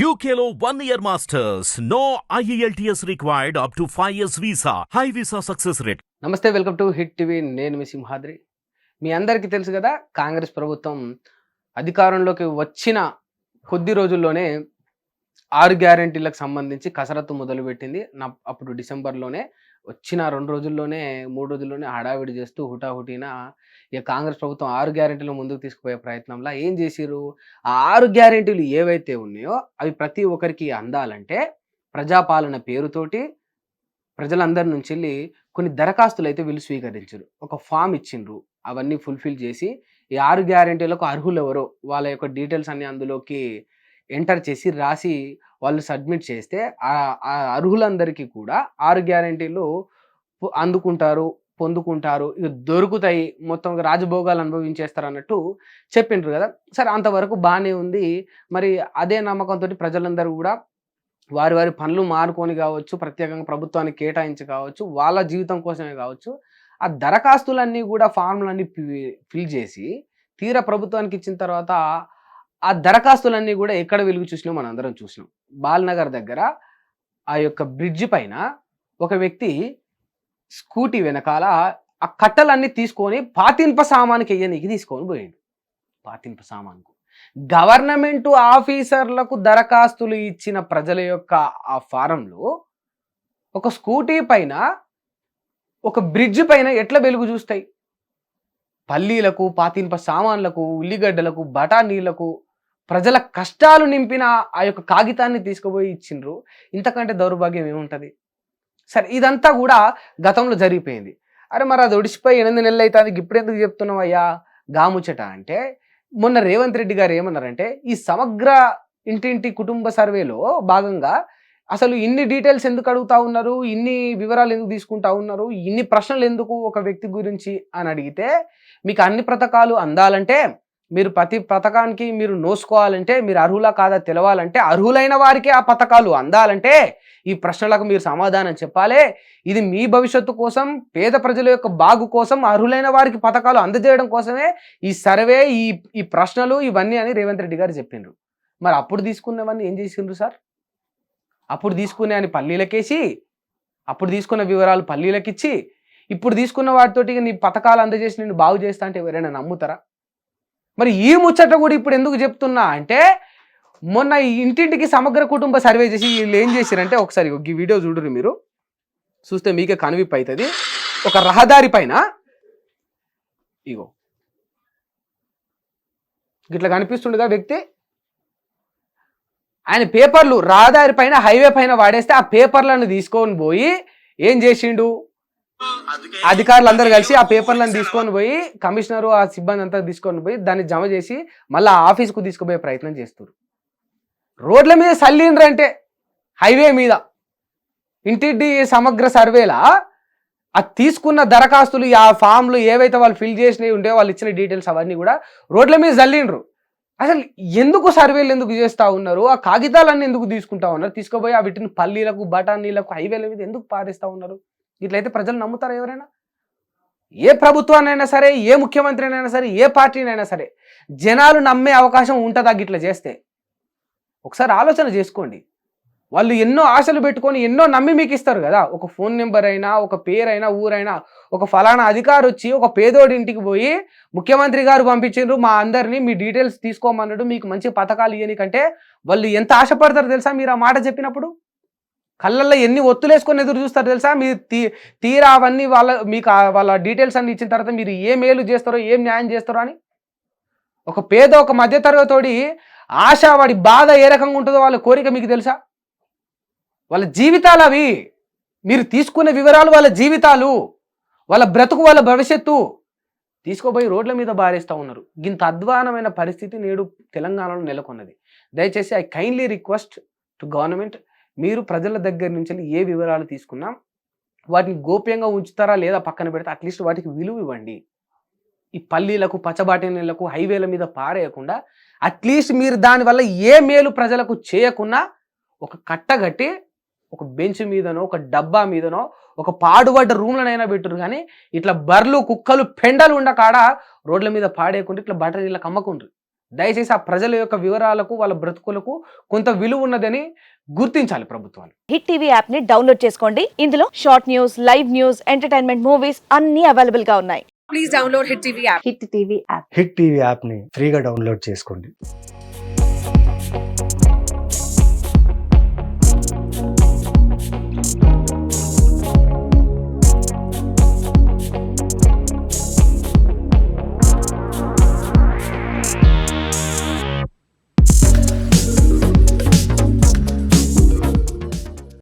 యూకేలో one year masters no E IELTS required up to 5 years visa. High visa success rate. నమస్తే welcome to hit TV నేను మీ సింహాద్రి మీ అందరికీ తెలుసు కదా కాంగ్రెస్ ప్రభుత్వం అధికారంలోకి వచ్చిన కొద్ది రోజుల్లోనే ఆరు గ్యారంటీలకు సంబంధించి కసరత్తు మొదలుపెట్టింది నా అప్పుడు డిసెంబర్లోనే వచ్చిన రెండు రోజుల్లోనే మూడు రోజుల్లోనే హడావిడి చేస్తూ హుటాహుటిన ఇక కాంగ్రెస్ ప్రభుత్వం ఆరు గ్యారెంటీలు ముందుకు తీసుకుపోయే ప్రయత్నంలో ఏం చేసిరు ఆ ఆరు గ్యారెంటీలు ఏవైతే ఉన్నాయో అవి ప్రతి ఒక్కరికి అందాలంటే ప్రజాపాలన పేరుతోటి ప్రజలందరి నుంచి వెళ్ళి కొన్ని దరఖాస్తులు అయితే వీళ్ళు స్వీకరించరు ఒక ఫామ్ ఇచ్చిండ్రు. అవన్నీ ఫుల్ఫిల్ చేసి ఈ ఆరు గ్యారెంటీలకు అర్హులు ఎవరో వాళ్ళ యొక్క డీటెయిల్స్ అన్ని అందులోకి ఎంటర్ చేసి రాసి వాళ్ళు సబ్మిట్ చేస్తే ఆ అర్హులందరికీ కూడా ఆరు గ్యారెంటీలు అందుకుంటారు పొందుకుంటారు. ఇక దొరుకుతాయి. మొత్తం రాజభోగాలు అనుభవించేస్తారు అన్నట్టు చెప్పిండ్రు కదా. సరే అంతవరకు బాగానే ఉంది. మరి అదే నమ్మకంతో ప్రజలందరూ కూడా వారి వారి పనులు మారుకొని కావచ్చు ప్రత్యేకంగా ప్రభుత్వానికి కేటాయించి కావచ్చు వాళ్ళ జీవితం కోసమే కావచ్చు ఆ దరఖాస్తులన్నీ కూడా ఫార్ములన్నీ ఫిల్ చేసి తీరా ప్రభుత్వానికి ఇచ్చిన తర్వాత ఆ దరఖాస్తులన్నీ కూడా ఎక్కడ వెలుగు చూసినా మనం అందరం చూసినాం. బాల్నగర్ దగ్గర ఆ యొక్క బ్రిడ్జ్ పైన ఒక వ్యక్తి స్కూటీ వెనకాల ఆ కట్టలన్నీ తీసుకొని పాతింప సామానికి వెయ్యనీకి తీసుకొని పోయిండు. పాతింప సామాన్కు. గవర్నమెంట్ ఆఫీసర్లకు దరఖాస్తులు ఇచ్చిన ప్రజల యొక్క ఆ ఫారంలో ఒక స్కూటీ పైన ఒక బ్రిడ్జ్ పైన ఎట్లా వెలుగు చూస్తాయి? పల్లీలకు పాతింప సామాన్లకు ఉల్లిగడ్డలకు బఠానీలకు ప్రజల కష్టాలు నింపిన ఆ యొక్క కాగితాన్ని తీసుకుపోయి ఇచ్చిండ్రు. ఇంతకంటే దౌర్భాగ్యం ఏముంటుంది? సరే ఇదంతా కూడా గతంలో జరిగిపోయింది. అరే మరి అది ఒడిసిపోయి ఎనిమిది నెలలు అవుతుంది ఇప్పుడు ఎందుకు చెప్తున్నావు అయ్యా? గాముచ్చట అంటే మొన్న రేవంత్ రెడ్డి గారు ఏమన్నారంటే ఈ సమగ్ర ఇంటింటి కుటుంబ సర్వేలో భాగంగా అసలు ఇన్ని డీటెయిల్స్ ఎందుకు అడుగుతా ఉన్నారు? ఇన్ని వివరాలు ఎందుకు తీసుకుంటా ఉన్నారు? ఇన్ని ప్రశ్నలు ఎందుకు ఒక వ్యక్తి గురించి అని అడిగితే మీకు అన్ని పథకాలు అందాలంటే మీరు ప్రతి పథకానికి మీరు నోసుకోవాలంటే మీరు అర్హులా కాదా తెలవాలంటే అర్హులైన వారికి ఆ పథకాలు అందాలంటే ఈ ప్రశ్నలకు మీరు సమాధానం చెప్పాలి. ఇది మీ భవిష్యత్తు కోసం పేద ప్రజల యొక్క బాగు కోసం అర్హులైన వారికి పథకాలు అందజేయడం కోసమే ఈ సర్వే ఈ ఈ ప్రశ్నలు ఇవన్నీ అని రేవంత్ రెడ్డి గారు చెప్పిండ్రు మరి అప్పుడు తీసుకున్నవన్నీ ఏం చేసిండ్రు సార్? అప్పుడు తీసుకునే అని పల్లీలకేసి అప్పుడు తీసుకున్న వివరాలు పల్లీలకిచ్చి ఇప్పుడు తీసుకున్న వాటితోటి నీ పథకాలు అందజేసి నేను బాగు చేస్తా అంటే ఎవరైనా నమ్ముతారా? మరి ఈ ముచ్చట కూడా ఇప్పుడు ఎందుకు చెప్తున్నా అంటే మొన్న ఇంటింటికి సమగ్ర కుటుంబ సర్వే చేసి వీళ్ళు ఏం చేశారంటే ఒకసారి ఈ వీడియో చూడరు మీరు. చూస్తే మీకే కనువిప్పు అవుతుంది. ఒక రహదారి పైన ఇగో. ఇట్లా కనిపిస్తుండగా వ్యక్తి? ఆయన పేపర్లు రహదారి పైన హైవే పైన వాడేస్తే ఆ పేపర్లను తీసుకొని పోయి ఏం చేసిండు? అధికారులు అందరు కలిసి ఆ పేపర్లను తీసుకొని పోయి కమిషనర్ ఆ సిబ్బంది అంతా తీసుకొని పోయి దాన్ని జమ చేసి మళ్ళీ ఆఫీస్ ఆఫీస్కు తీసుకుపోయే ప్రయత్నం చేస్తారు రోడ్ల మీద సల్లిండ్రు అంటే హైవే మీద. ఇంటిడ్డి సమగ్ర సర్వేలా ఆ తీసుకున్న దరఖాస్తులు ఆ ఫామ్లు ఏవైతే వాళ్ళు ఫిల్ చేసినవి ఉంటే వాళ్ళు ఇచ్చిన డీటెయిల్స్ అవన్నీ కూడా రోడ్ల మీద చల్లిండ్రు. అసలు ఎందుకు సర్వేలు ఎందుకు చేస్తా ఉన్నారు? ఆ కాగితాలన్నీ ఎందుకు తీసుకుంటా ఉన్నారు? తీసుకుపోయి ఆ వీటిని పల్లీలకు బఠానీలకు హైవేల మీద ఎందుకు పారేస్తూ ఉన్నారు? ఇట్లయితే ప్రజలు నమ్ముతారు ఎవరైనా? ఏ ప్రభుత్వాన్నైనా సరే ఏ ముఖ్యమంత్రినైనా సరే ఏ పార్టీనైనా సరే జనాలు నమ్మే అవకాశం ఉంటుందా గిట్లా చేస్తే? ఒకసారి ఆలోచన చేసుకోండి. వాళ్ళు ఎన్నో ఆశలు పెట్టుకొని ఎన్నో నమ్మి మీకు ఇస్తారు కదా. ఒక ఫోన్ నెంబర్ అయినా ఒక పేరైనా ఊరైనా ఒక ఫలానా అధికారి వచ్చి ఒక పేదోడి ఇంటికి పోయి ముఖ్యమంత్రి గారు పంపించారు మా అందరినీ మీ డీటెయిల్స్ తీసుకోమన్నాడు మీకు మంచి పథకాలు ఇవ్వని కంటే వాళ్ళు ఎంత ఆశపడతారు తెలుసా మీరు ఆ మాట చెప్పినప్పుడు? కళ్ళల్లో ఎన్ని ఒత్తులేసుకొని ఎదురు చూస్తారు తెలుసా? మీరు తీ తీరా అవన్నీ వాళ్ళ మీకు ఆ- వాళ్ళ డీటెయిల్స్ అన్ని ఇచ్చిన తర్వాత మీరు ఏ మేలు చేస్తారో ఏం న్యాయం చేస్తారో అని? ఒక పేద ఒక మధ్యతరగతోడి ఆశ వాడి బాధ ఏ రకంగా ఉంటుందో వాళ్ళ కోరిక మీకు తెలుసా? వాళ్ళ జీవితాలు అవి. మీరు తీసుకునే వివరాలు వాళ్ళ జీవితాలు. వాళ్ళ బ్రతుకు వాళ్ళ భవిష్యత్తు. తీసుకోబోయి రోడ్ల మీద బారేస్తూ ఉన్నారు. ఇంత అధ్వానమైన పరిస్థితి నేడు తెలంగాణలో నెలకొన్నది. దయచేసి I kindly request to government మీరు ప్రజల దగ్గర నుంచి ఏ వివరాలు తీసుకున్నా వాటిని గోప్యంగా ఉంచుతారా లేదా పక్కన పెడితే అట్లీస్ట్ వాటికి విలువ ఇవ్వండి. ఈ పల్లీలకు పచ్చబాటినీలకు హైవేల మీద పారేయకుండా అట్లీస్ట్ మీరు దానివల్ల ఏ మేలు ప్రజలకు చేయకున్నా ఒక కట్టగట్టి ఒక బెంచ్ మీదనో ఒక డబ్బా మీదనో ఒక పాడుబడ్డ రూమ్లనైనా పెట్టురు కానీ ఇట్లా బర్లు కుక్కలు పెండలు ఉండకాడ రోడ్ల మీద పాడేయకుండా ఇట్లా బట్టలు ఇలా కమ్మకుండ్రు. దయచేసి ఆ ప్రజల యొక్క వివరాలకు వాళ్ళ బ్రతుకులకు కొంత విలువ ఉన్నదని గుర్తించాలి ప్రభుత్వాలు. హిట్ టీవీ యాప్ని డౌన్లోడ్ చేసుకోండి. ఇందులో short news live news entertainment movies అన్ని అవైలబుల్గా ఉన్నాయి. Please download hit TV app. Hit TV app. Hit TV యాప్ని ఫ్రీగా డౌన్లోడ్ చేసుకోండి.